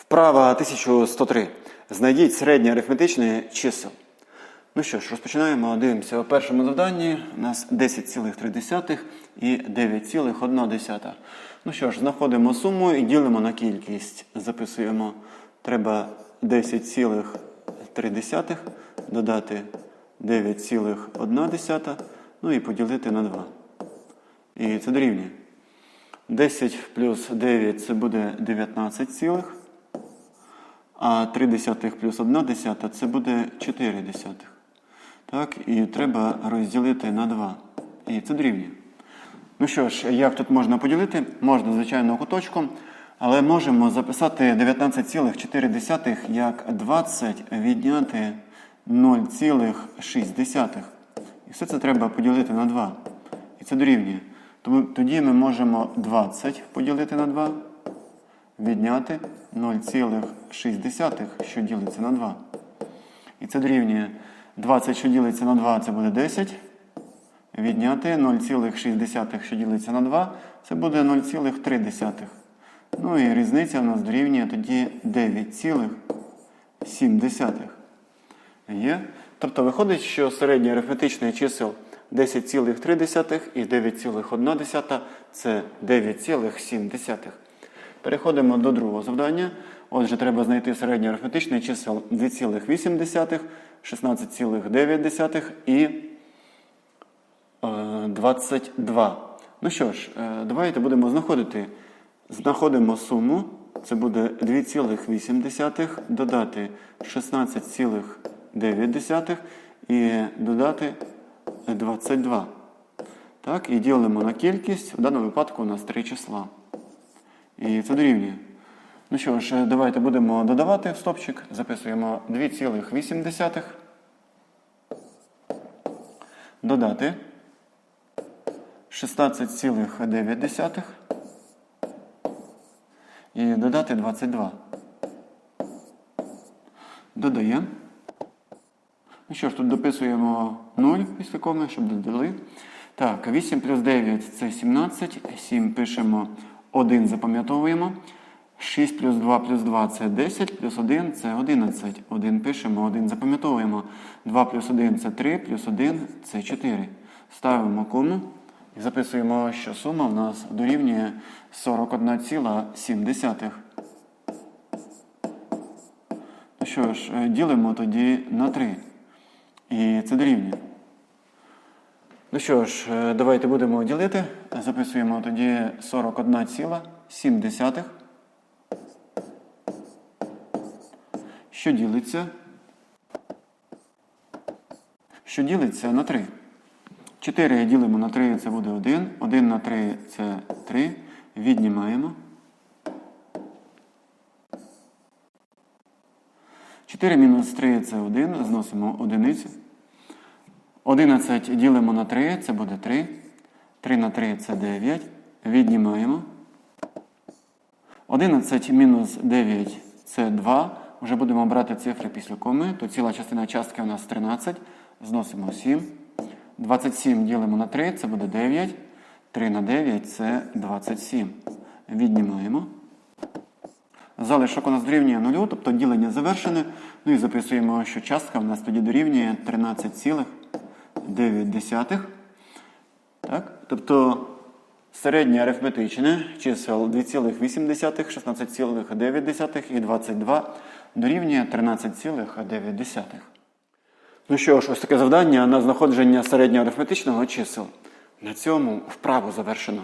Вправа 1103. Знайдіть середнє арифметичне чисел. Ну що ж, розпочинаємо. Дивимося у першому завданні. У нас 10,3 і 9,1. Ну що ж, знаходимо суму і ділимо на кількість. Записуємо. Треба 10,3 додати 9,1, ну і поділити на 2. І це дорівнює. 10 плюс 9 це буде 19 цілих. А 3 десятих плюс 1 десята це буде 4 десятих. Так, і треба розділити на 2. І це дорівнює. Ну що ж, як тут можна поділити? Можна, звичайно, куточком, але можемо записати 19,4 як 20 відняти 0,6. І все це треба поділити на 2. І це дорівнює. Тому тоді ми можемо 20 поділити на 2, відняти 0,6, що ділиться на 2. І це дорівнює 20, що ділиться на 2, це буде 10. Відняти 0,6, що ділиться на 2, це буде 0,3. Ну і різниця в нас дорівнює тоді 9,7. Є? Тобто виходить, що середнє арифметичне чисел 10,3 і 9,1 це 9,7. Переходимо до другого завдання. Отже, треба знайти середнє арифметичне чисел 2,8, 16,9 і е, 22. Ну що ж, е, давайте будемо знаходити. Знаходимо суму. Це буде 2,8 додати 16,9 і додати 22. Так, і ділимо на кількість. В даному випадку у нас три числа. І це дорівнює. Ну що ж, давайте будемо додавати в стопчик. Записуємо 2,8. Додати 16,9 і додати 22. Додаємо. Ну що ж, тут дописуємо 0 після коми, щоб додали. Так, 8 плюс 9 це 17. 7 пишемо 1, запам'ятовуємо. 6 плюс 2 плюс 2 це 10, плюс 1 це 11. 1 пишемо, 1 запам'ятовуємо. 2 плюс 1 це 3, плюс 1 це 4. Ставимо кому і записуємо, що сума в нас дорівнює 41,7. Ну що ж, е, ділимо тоді на 3. І це дорівнює. Ну що ж, е, давайте будемо ділити. Записуємо тоді 41,7. Що ділиться? Що ділиться на 3. 4 ділимо на 3, це буде 1. 1 на 3 це 3. Віднімаємо. 4 мінус 3 це 1. Зносимо одиницю. 11 ділимо на 3, це буде 3. 3 на 3 це 9. Віднімаємо. 11 мінус 9 це 2. Вже будемо брати цифри після коми. То ціла частина частки у нас 13. Зносимо 7. 27 ділимо на 3, це буде 9. 3 на 9 це 27. Віднімаємо. Залишок у нас дорівнює 0, тобто ділення завершене. Ну і записуємо, що частка у нас тоді дорівнює 13,9. Так? Тобто середнє арифметичне чисел 2,8, 16,9 і 22 дорівнює 13,9. Ну що ж, ось таке завдання на знаходження середньоарифметичного чисел. На цьому вправу завершено.